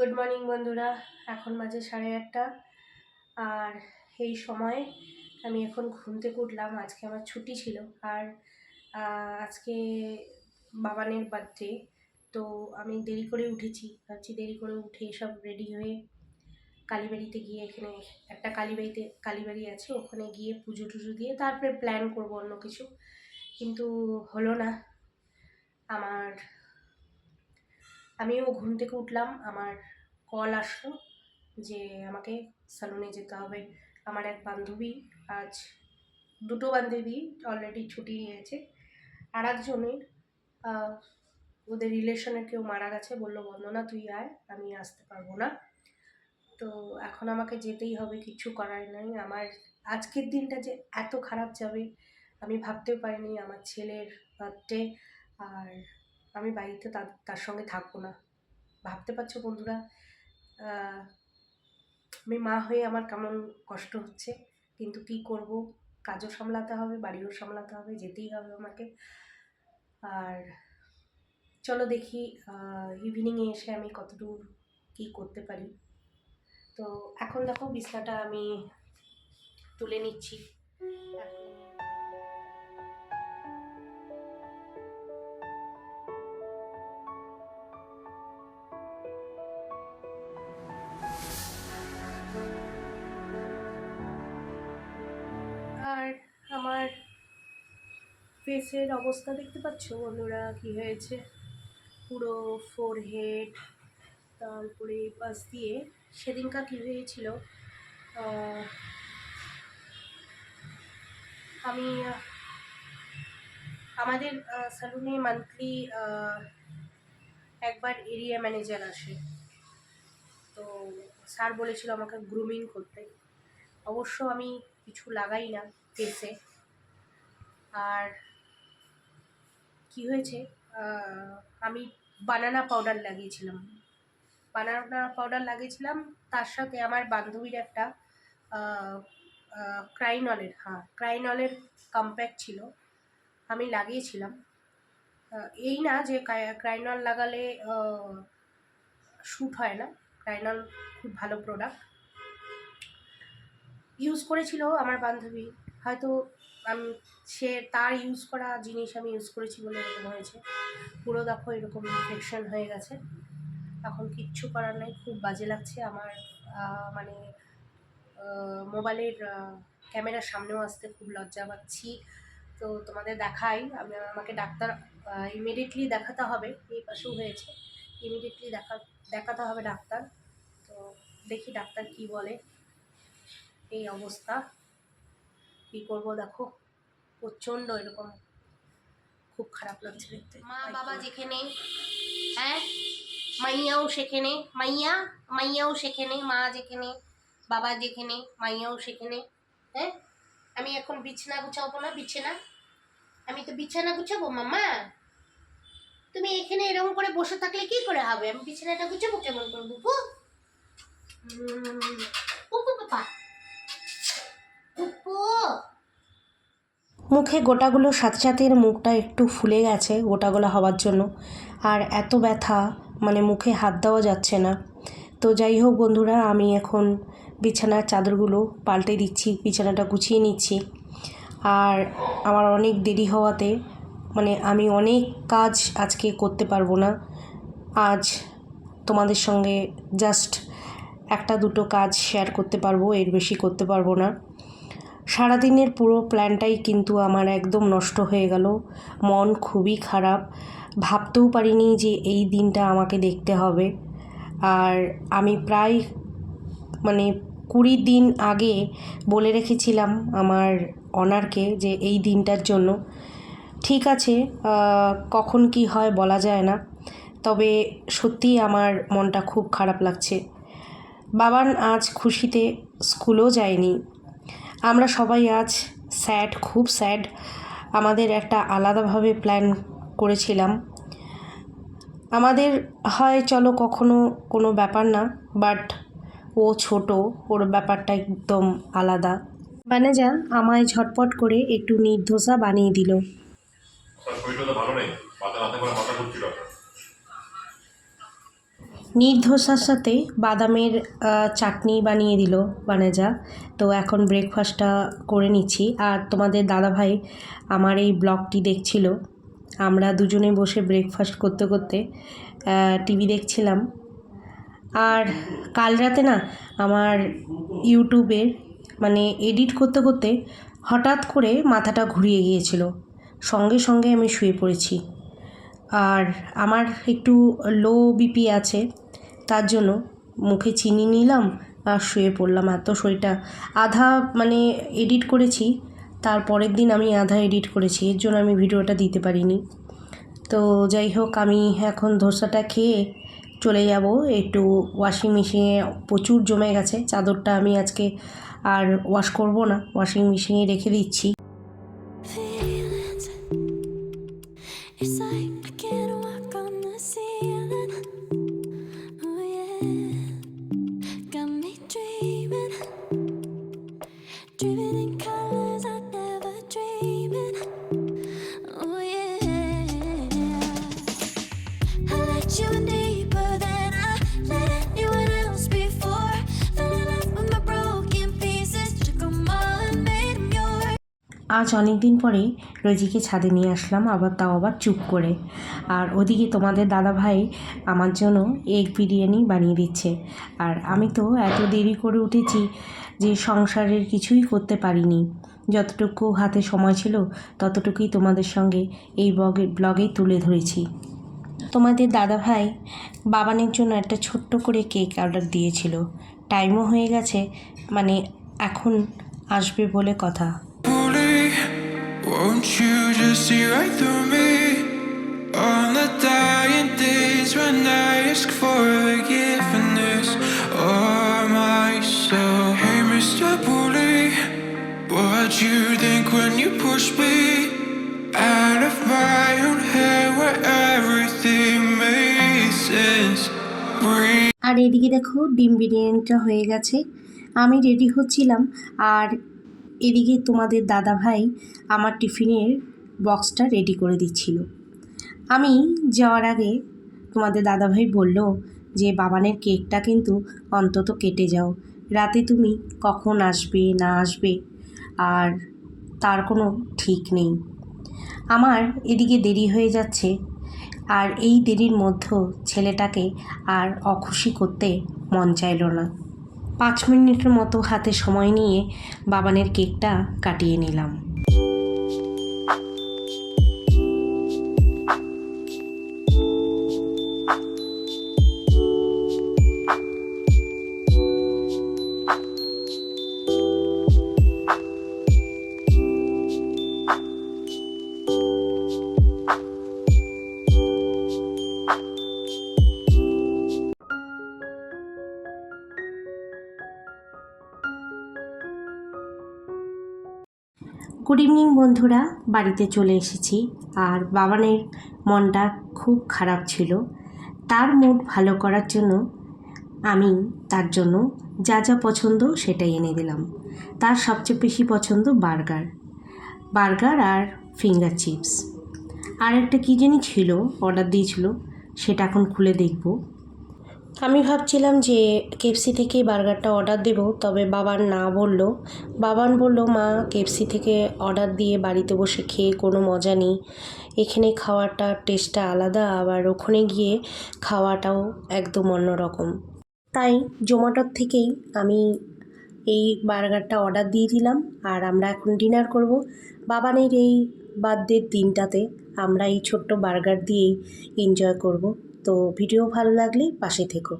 Good morning বন্ধুরা। এখন মাঝে সাড়ে আটটা। আর এই সময় আমি এখন ঘুম থেকে উঠলাম। আজকে আমার ছুটি ছিল। আর আজকে বাবানের বার্থডে তো আমি দেরি করে উঠেছি। ভাবছি দেরি করে উঠে সব রেডি হয়ে কালীবাড়িতে গিয়ে এখানে একটা কালীবাড়িতে, কালীবাড়ি আছে। ওখানে গিয়ে পুজো টুজো দিয়ে তারপরে প্ল্যান করব অন্য কিছু। কিন্তু হলো না। আমার আমিও ঘুম থেকে উঠলাম, আমার কল আসলো যে আমাকে সালুনে যেতে হবে। আমার এক বান্ধবী আজ, দুটো বান্ধবী অলরেডি ছুটি নিয়েছে। আর একজনের ওদের রিলেশনের কেউ মারা গেছে বলল, বন্দনা, তুই আয়, আমি আসতে পারব না। তো এখন আমাকে যেতেই হবে, কিছু করার নাই। আমার আজকের দিনটা যে এত খারাপ যাবে, আমি ভাবতেও পারিনি। আমার ছেলের বার্থডে আর আমি বাড়িতে তার সঙ্গে থাকব না। ভাবতে পারছ বন্ধুরা? আমি মা হয়ে আমার কেমন কষ্ট হচ্ছে, কিন্তু কি করব? কাজও সামলাতে হবে, বাড়িও সামলাতে হবে, যেতেই হবে আমাকে। আর চলো দেখি ইভিনিংয়ে এসে আমি কতদূর কী করতে পারি। তো এখন দেখো, বিছনাটা আমি তুলে নিচ্ছি। ফেসের অবস্থা দেখতে পাচ্ছ? বন্ধুরা কি হয়েছে? পুরো ফোরহেড তারপরে পাশ দিয়ে সেদিনকার কী হয়েছিল? আমি, আমাদের স্যালুনে মান্থলি একবার এরিয়া ম্যানেজার আসে। তো স্যার বলেছিল আমাকে গ্রুমিং করতে। অবশ্য আমি কিছু লাগাই না ফেসে আর কি হয়েছে? আমি বানানা পাউডার লাগিয়েছিলাম। বানানা পাউডার লাগিয়েছিলাম, তার সাথে আমার বান্ধবীর একটা ক্রাইনলের হ্যাঁ ক্রাইনলের কম্প্যাক্ট ছিল। আমি লাগিয়েছিলাম। এই না যে ক্রাইনল লাগালে শ্যুট হয় না। ক্রাইনল খুব ভালো প্রোডাক্ট ইউজ করেছিল আমার বান্ধবী। হয়তো সে তার ইউজ করা জিনিস আমি ইউজ করেছি বলে এরকম হয়েছে। পুরো দেখো এরকম ইনফেকশন হয়ে গেছে। এখন কিচ্ছু করার নেই, খুব বাজে লাগছে। আমার মানে মোবাইলের ক্যামেরার সামনেও আসতে খুব লজ্জা পাচ্ছি। তো তোমাদের দেখাই, আমি, আমাকে ডাক্তার ইমিডিয়েটলি দেখাতে হবে। এই পাশেও হয়েছে। ইমিডিয়েটলি দেখা, দেখাতে হবে ডাক্তার। তো দেখি ডাক্তার কি বলে। এই অবস্থা। কি করব দেখো? প্রচণ্ড এরকম খুব খারাপ লাগছে দেখতে। মা বাবা যেখানে হ্যাঁ? মাইয়াও সেখানে। মাইয়া মাইয়াও সেখানে মা যেখানে বাবা যেখানে মাইয়াও সেখানে হ্যাঁ? আমি এখন বিছানা গুছাবো না বিছানা। আমি তো বিছানা গুছাবো মামা। তুমি এখানে এরকম করে বসে থাকলে কি করে হবে? আমি বিছানাটা গুছাবো কেমন করে বুপু বুপু বাবা বুপু মুখে গোটাগুলো, সাথে সাথে মুখটা একটু ফুলে গেছে গোটাগুলো হওয়ার জন্য। আর এত ব্যথা মানে মুখে হাত দেওয়া যাচ্ছে না। তো যাই হোক বন্ধুরা, আমি এখন বিছানার চাদরগুলো পাল্টে দিচ্ছি, বিছানাটা গুছিয়ে নিচ্ছি। আর আমার অনেক দেরি হওয়াতে মানে আমি অনেক কাজ আজকে করতে পারব না। আজ তোমাদের সঙ্গে জাস্ট একটা দুটো কাজ শেয়ার করতে পারব, এর বেশি করতে পারব না। সারাদিনের পুরো প্ল্যানটাই কিন্তু আমার একদম নষ্ট হয়ে গেল। মন খুবই খারাপ। ভাবতেও পারিনি যে এই দিনটা আমাকে দেখতে হবে। আর আমি প্রায় মানে কুড়ি দিন আগে বলে রেখেছিলাম আমার অনারকে যে এই দিনটার জন্য। ঠিক আছে কখন কি হয় বলা যায় না। তবে সত্যিই আমার মনটা খুব খারাপ লাগছে। বাবান আজ খুশিতে স্কুলও যায়নি। আমরা সবাই আজ স্যাড খুব স্যাড আমাদের একটা আলাদাভাবে প্ল্যান করেছিলাম। আমাদের হয় চলো কখনো কোনো ব্যাপার না বাট ও ছোট, ওর ব্যাপারটা একদম আলাদা। বানেজা আমায় ঝটপট করে একটু নির্দোষা বানিয়ে দিল। ভালো নেই মাথা করে মাথা নির্ধোসার সাথে বাদামের চাটনি বানিয়ে দিল বানেজা। তো এখন ব্রেকফাস্টটা করে নিচ্ছি। আর তোমাদের দাদাভাই আমার এই ব্লগটি দেখছিল। আমরা দুজনে বসে ব্রেকফাস্ট করতে করতে টিভি দেখছিলাম। আর কাল রাতে না আমার ইউটিউবের মানে এডিট করতে করতে হঠাৎ করে মাথাটা ঘুরিয়ে গিয়েছিল। সঙ্গে সঙ্গে আমি শুয়ে পড়েছি। আর আমার একটু লো বিপি আছে, তার জন্য মুখে চিনি নিলাম আর শুয়ে পড়লাম এত শরীরটা। আধা মানে এডিট করেছি, তার পরের দিন আমি আধা এডিট করেছি, এর জন্য আমি ভিডিওটা দিতে পারিনি। তো যাই হোক, আমি এখন ধোসাটা খেয়ে চলে যাব। একটু ওয়াশিং মেশিনে প্রচুর জমে গেছে, চাদরটা আমি আজকে আর ওয়াশ করব না ওয়াশিং মেশিনে রেখে দিচ্ছি। আজ অনেক দিন পরে রোজিকে ছাদে নিয়ে আসলাম, আবার তাও আবার চুপ করে। আর ওদিকে তোমাদের দাদা ভাই আমার জন্য এগ বিরিয়ানি বানিয়ে দিচ্ছে। আর আমি তো এত দেরি করে উঠেছি যে সংসারের কিছুই করতে পারিনি। যতটুকু হাতে সময় ছিল, ততটুকুই তোমাদের সঙ্গে এই ব্লগে ব্লগেই তুলে ধরেছি। তোমাদের দাদাভাই বাবানের জন্য একটা ছোট্ট করে কেক অর্ডার দিয়েছিল। টাইমও হয়ে গেছে মানে এখন আসবে বলে কথা। What you think when you push me? Out of my own head where everything makes sense? আর এদিকে দেখো, ডিম বিরিয়ানিটা হয়ে গেছে। আমি রেডি হচ্ছিলাম। আর এদিকে তোমাদের দাদা ভাই আমার টিফিনের বক্সটা রেডি করে দিচ্ছিল। আমি যাওয়ার আগে তোমাদের দাদা ভাই বলল যে, বাবানের কেকটা কিন্তু অন্তত কেটে যাও। রাতে তুমি কখন আসবে, না আসবে? আর তার কোনো ঠিক নেই। আমার এদিকে দেরি হয়ে যাচ্ছে। আর এই দেরির মধ্যেও ছেলেটাকে আর অখুশি করতে মন চাইল না। পাঁচ মিনিটের মতো হাতে সময় নিয়ে বাবানের কেকটা কাটিয়ে নিলাম। গুড ইভিনিং বন্ধুরা। বাড়িতে চলে এসেছি। আর বাবানের মনটা খুব খারাপ ছিল। তার মুড ভালো করার জন্য আমি তার জন্য যা যা পছন্দ সেটাই এনে দিলাম। তার সবচেয়ে বেশি পছন্দ বার্গার। বার্গার আর ফিঙ্গার চিপস। আর একটা কী জানি ছিল অর্ডার দিয়েছিল, সেটা এখন খুলে দেখব। আমি ভাবছিলাম যে কেপসি থেকে বার্গারটা অর্ডার দেব, তবে বাবার না বলল। বাবান বলল, মা কেপসি থেকে অর্ডার দিয়ে বাড়িতে বসে খেয়ে কোনো মজা নেই। এখানে খাওয়াটা টেস্টটা আলাদা, আবার ওখানে গিয়ে খাওয়াটাও একদম অন্যরকম তাই জোম্যাটোর থেকেই আমি এই বার্গারটা অর্ডার দিয়ে দিলাম, আর আমরা এখন ডিনার করব। বাবানের এই বার্থডের দিনটাতে আমরা এই ছোট্ট বার্গার দিয়েই এনজয় করব। তো ভিডিও ভালো লাগলে পাশে থেকো।